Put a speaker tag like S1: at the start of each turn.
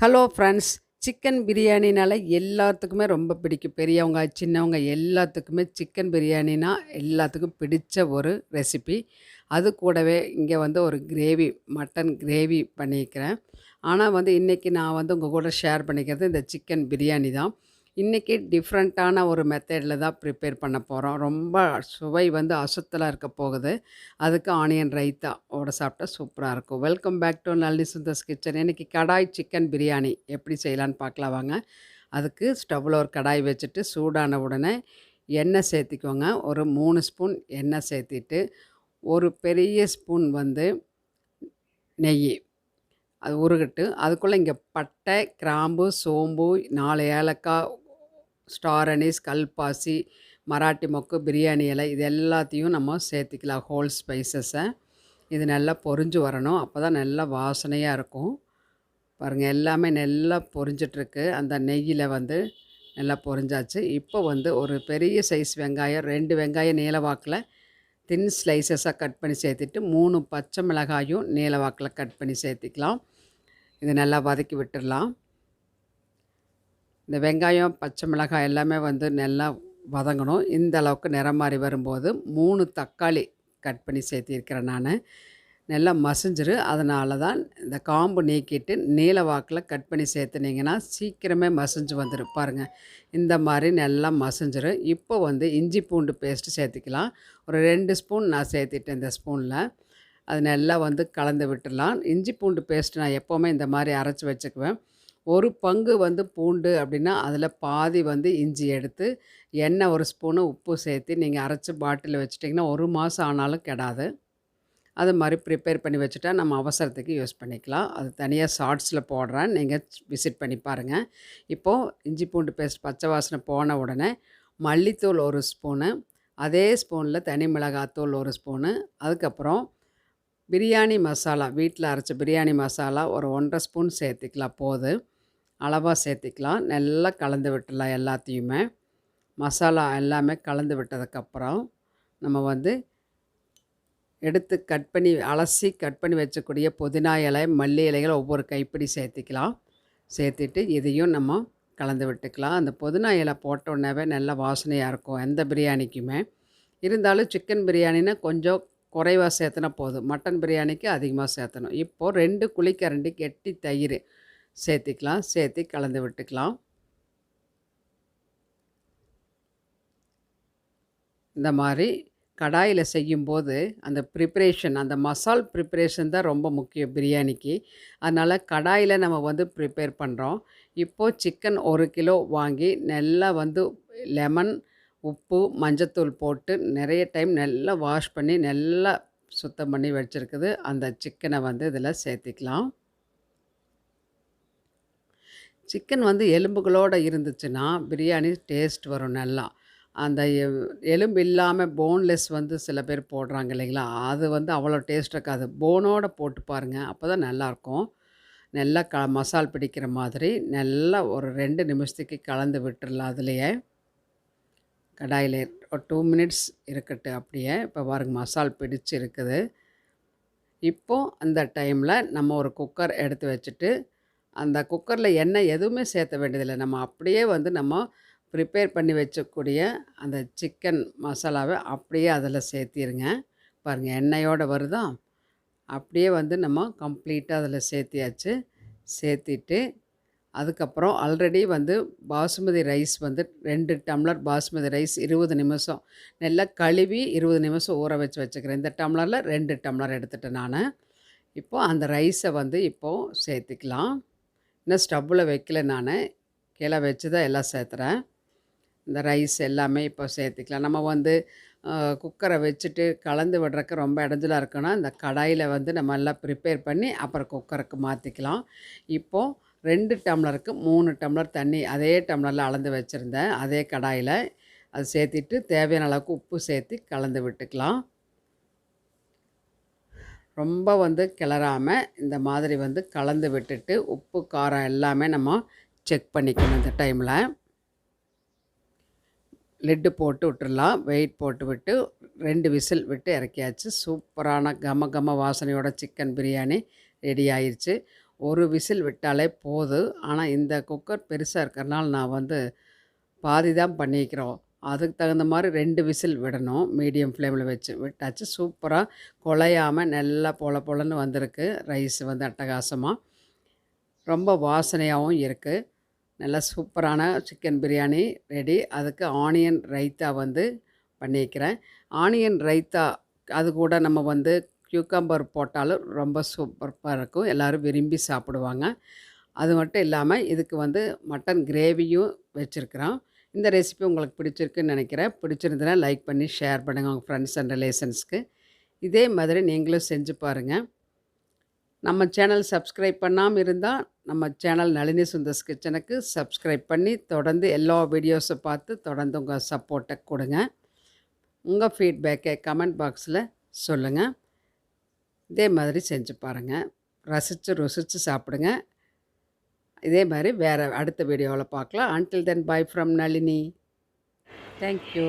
S1: Hello friends chicken பிரியாணினால எல்லாத்துக்குமே ரொம்ப பிடிக்கும். பெரியவங்க சின்னவங்க எல்லாத்துக்குமே சிக்கன் பிரியாணினா எல்லாத்துக்கும் பிடித்த ஒரு ரெசிபி அது கூடவே இங்கே வந்து ஒரு கிரேவி மட்டன் கிரேவி பண்ணிக்கிறேன். ஆனால் வந்து இன்றைக்கி நான் வந்து உங்கள் கூட ஷேர் பண்ணிக்கிறது இந்த சிக்கன் பிரியாணி தான். இன்றைக்கி டிஃப்ரெண்ட்டான ஒரு மெத்தடில் தான் ப்ரிப்பேர் பண்ண போகிறோம் ரொம்ப சுவை வந்து அசுத்தலாக இருக்க போகுது. அதுக்கு ஆனியன் ரைத்தா ஓட சாப்பிட்டா சூப்பராக இருக்கும். Welcome back to Nalli Sundars kitchen. இன்றைக்கி கடாய் சிக்கன் பிரியாணி எப்படி செய்யலான்னு பார்க்கலாம் வாங்க. அதுக்கு ஸ்டவ்வில் ஒரு கடாய் வச்சுட்டு சூடான உடனே எண்ணெய் சேர்த்திக்கோங்க. ஒரு மூணு ஸ்பூன் எண்ணெய் சேர்த்திட்டு ஒரு பெரிய ஸ்பூன் வந்து நெய். அது உருகட்டு. அதுக்குள்ளே இங்கே பட்டை கிராம்பு சோம்பு நாலு ஏலக்காய் ஸ்டார் அனீஸ் கல்பாசி மராட்டி மொக்கு பிரியாணி இலை இது எல்லாத்தையும் நம்ம சேர்த்திக்கலாம் ஹோல் ஸ்பைசஸை இது நல்லா பொரிஞ்சு வரணும். அப்போ தான் நல்லா வாசனையாக இருக்கும். பாருங்கள் எல்லாமே நல்லா பொரிஞ்சிட்ருக்கு. அந்த நெய்யில் வந்து நல்லா பொரிஞ்சாச்சு. இப்போ வந்து ஒரு பெரிய சைஸ் வெங்காயம் ரெண்டு வெங்காயம் நீளவாக்கில் தின் ஸ்லைசஸாக கட் பண்ணி சேர்த்துட்டு மூணு பச்சை மிளகாயும் நீளவாக்கில் கட் பண்ணி சேர்த்திக்கலாம். இது நல்லா வதக்கி விட்டுடலாம். இந்த வெங்காயம் பச்சை மிளகாய் எல்லாமே வந்து நல்லா வதங்கணும். இந்த அளவுக்கு நிறம் மாறி வரும்போது மூணு தக்காளி கட் பண்ணி சேர்த்திருக்கிறேன் நான். நல்லா மசிஞ்சிரு. அதனால தான் இந்த காம்பு நீக்கிட்டு நீல வாக்கில் கட் பண்ணி சேர்த்துனீங்கன்னா சீக்கிரமே மசிஞ்சு வந்துடும் பாருங்கள் இந்த மாதிரி நல்லா மசிஞ்சிரு. இப்போ வந்து இஞ்சி பூண்டு பேஸ்ட்டு சேர்த்துக்கலாம். ஒரு ரெண்டு ஸ்பூன் நான் சேர்த்துட்டேன் இந்த ஸ்பூனில். அது நல்லா வந்து கலந்து விட்டுடலாம். இஞ்சி பூண்டு பேஸ்ட்டு நான் எப்போவுமே இந்த மாதிரி அரைச்சி வச்சுக்குவேன். ஒரு பங்கு வந்து பூண்டு அப்படின்னா அதில் பாதி வந்து இஞ்சி எடுத்து எண்ணெய் ஒரு ஸ்பூனு உப்பு சேர்த்து நீங்கள் அரைச்சி பாட்டிலில் வச்சுட்டிங்கன்னா ஒரு மாதம் ஆனாலும் கெடாது. அது மாதிரி ப்ரிப்பேர் பண்ணி வச்சுட்டா நம்ம அவசரத்துக்கு யூஸ் பண்ணிக்கலாம். அது தனியாக ஷார்ட்ஸில் போடுறேன். நீங்கள் விசிட் பண்ணி பாருங்கள் இப்போது இஞ்சி பூண்டு பேஸ்ட் பச்சை வாசனை போன உடனே மல்லித்தூள் ஒரு ஸ்பூனு அதே ஸ்பூனில் தனி மிளகாத்தூள் ஒரு ஸ்பூனு அதுக்கப்புறம் பிரியாணி மசாலா வீட்டில் அரைச்ச பிரியாணி மசாலா ஒரு ஒன்றரை ஸ்பூன் சேர்த்துக்கலாம் போதும் அளவாக சேர்த்திக்கலாம். நல்லா கலந்து விட்டுடலாம் எல்லாத்தையுமே. மசாலா எல்லாமே கலந்து விட்டதுக்கப்புறம் நம்ம வந்து எடுத்து கட் பண்ணி அலசி கட் பண்ணி வச்சக்கூடிய புதினா இலை மல்லி இலைகள் ஒவ்வொரு கைப்பிடி சேர்த்திக்கலாம். சேர்த்துட்டு இதையும் நம்ம கலந்து விட்டுக்கலாம். அந்த புதினா இலை போட்ட உடனேவே நல்ல வாசனையாக இருக்கும் எந்த பிரியாணிக்குமே. இருந்தாலும் சிக்கன் பிரியாணினா கொஞ்சம் குறைவாக சேர்த்துனா போதும். மட்டன் பிரியாணிக்கு அதிகமாக சேர்த்தணும். இப்போது ரெண்டு குழிக்கரண்டி கெட்டி தயிர். சேர்த்திக்கலாம் சேர்த்து கலந்து விட்டுக்கலாம். இந்த மாதிரி கடாயில் செய்யும்போது அந்த ப்ரிப்ரேஷன் அந்த மசால் ப்ரிப்ரேஷன் தான் ரொம்ப முக்கியம் பிரியாணிக்கு. அதனால் கடாயில் நம்ம வந்து ப்ரிப்பேர் பண்ணுறோம் இப்போது சிக்கன் ஒரு கிலோ வாங்கி நல்லா வந்து லெமன் உப்பு மஞ்சத்தூள் போட்டு நிறைய டைம் நல்லா வாஷ் பண்ணி நல்லா சுத்தம் பண்ணி வச்சுருக்குது. அந்த சிக்கனை வந்து இதில் சேர்த்திக்கலாம். சிக்கன் வந்து எலும்புகளோடு இருந்துச்சுன்னா பிரியாணி டேஸ்ட் வரும் நல்லா. அந்த எலும்பு இல்லாமல் போன்லெஸ் வந்து சில பேர் போடுறாங்க இல்லைங்களா? அது வந்து அவ்வளோ டேஸ்ட் இருக்காது. போனோடு போட்டு பாருங்கள் அப்போ தான் நல்லாயிருக்கும். நல்லா க மசால் பிடிக்கிற மாதிரி நல்லா ஒரு ரெண்டு நிமிஷத்துக்கு கலந்து விட்டுடலாம் அதுலேயே. கடாயில் ஒரு டூ மினிட்ஸ் இருக்கட்டு அப்படியே. இப்போ பாருங்க மசால் பிடிச்சிருக்குது இப்போது அந்த டைமில் நம்ம ஒரு குக்கர் எடுத்து வச்சுட்டு அந்த குக்கரில் எண்ணெய் எதுவுமே சேர்த்த வேண்டியதில்லை. நம்ம அப்படியே வந்து நம்ம ப்ரிப்பேர் பண்ணி வச்சக்கூடிய அந்த சிக்கன் மசாலாவை அப்படியே அதில் சேர்த்திருங்க. பாருங்கள் எண்ணெயோடு வருதா? அப்படியே வந்து நம்ம கம்ப்ளீட்டாக அதில் சேர்த்தியாச்சு. சேர்த்திட்டு அதுக்கப்புறம் ஆல்ரெடி வந்து பாசுமதி ரைஸ் வந்து ரெண்டு டம்ளர் பாசுமதி ரைஸ் இருபது நிமிஷம் நல்லா கழுவி இருபது நிமிஷம் ஊற வச்சு வச்சுக்கிறேன். இந்த டம்ளரில் ரெண்டு டம்ளர் எடுத்துட்டேன் நான். இப்போது அந்த ரைஸை வந்து இப்போது சேர்த்துக்கலாம். இன்னும் ஸ்டவ்வில் வைக்கல நான். கீழே வச்சு தான் எல்லாம் சேர்த்துறேன். இந்த ரைஸ் எல்லாமே இப்போ சேர்த்துக்கலாம். நம்ம வந்து குக்கரை வச்சுட்டு கலந்து விடுறக்கு ரொம்ப இடஞ்சலாக இருக்குன்னா இந்த கடாயில் வந்து நம்ம எல்லாம் ப்ரிப்பேர் பண்ணி அப்புறம் குக்கருக்கு மாற்றிக்கலாம் இப்போது ரெண்டு டம்ளருக்கு மூணு டம்ளர் தண்ணி அதே டம்ளரில் அளந்து வச்சுருந்தேன். அதே கடாயில். அது சேர்த்திட்டு தேவையான அளவுக்கு உப்பு சேர்த்து கலந்து விட்டுக்கலாம். ரொம்ப வந்து கிளறாமல் இந்த மாதிரி வந்து கலந்து விட்டுட்டு உப்பு காரம் எல்லாமே நம்ம செக் பண்ணிக்கணும் இந்த டைமில் லெட்டு போட்டு விட்டுடலாம் வெயிட் போட்டு விட்டு ரெண்டு விசில் விட்டு இறக்கியாச்சு சூப்பரான கம கம வாசனையோட சிக்கன் பிரியாணி ரெடி ஆயிடுச்சு ஒரு விசில் விட்டாலே போதும். ஆனால் இந்த குக்கர் பெருசாக இருக்கிறனால நான் வந்து பாதி தான் பண்ணிக்கிறோம். அதுக்கு தகுந்த மாதிரி ரெண்டு விசில் விடணும். மீடியம் ஃப்ளேமில் வச்சு விட்டாச்சு. சூப்பராக குழையாமல் நல்லா பொல பொலன்னு வந்திருக்கு. ரைஸ் வந்து அட்டகாசமாக ரொம்ப வாசனையாகவும் இருக்குது நல்லா சூப்பரான சிக்கன் பிரியாணி ரெடி. அதுக்கு ஆனியன் ரைத்தா வந்து பண்ணிக்கிறேன். ஆனியன் ரைத்தா அது கூட நம்ம வந்து கியூக்கம்பர் போட்டாலும் ரொம்ப சூப்பராக இருக்கும். எல்லோரும் விரும்பி சாப்பிடுவாங்க. அது மட்டும் இல்லாமல் இதுக்கு வந்து மட்டன் கிரேவியும் வச்சுருக்குறோம் இந்த ரெசிபி உங்களுக்கு பிடிச்சிருக்குன்னு நினைக்கிறேன் பிடிச்சிருந்தனா லைக் பண்ணி, ஷேர் பண்ணுங்கள் உங்கள் ஃப்ரெண்ட்ஸ் அண்ட் ரிலேஷன்ஸ்க்கு. இதே மாதிரி நீங்களும் செஞ்சு பாருங்கள் நம்ம சேனல் சப்ஸ்கிரைப் பண்ணாமல் இருந்தால் நம்ம சேனல் நளினி சுந்தர்ஸ் கிச்சனுக்கு சப்ஸ்கிரைப் பண்ணி, தொடர்ந்து எல்லா வீடியோஸை பார்த்து தொடர்ந்து உங்கள் சப்போர்ட்டை கொடுங்க உங்கள் ஃபீட்பேக்கை கமெண்ட் பாக்ஸில் சொல்லுங்கள் இதே மாதிரி செஞ்சு பாருங்க. ரசித்து ருசித்து சாப்பிடுங்க. இதே மாதிரி வேறு அடுத்த வீடியோவில் பார்க்கலாம். Until then bye from Nalini. Thank you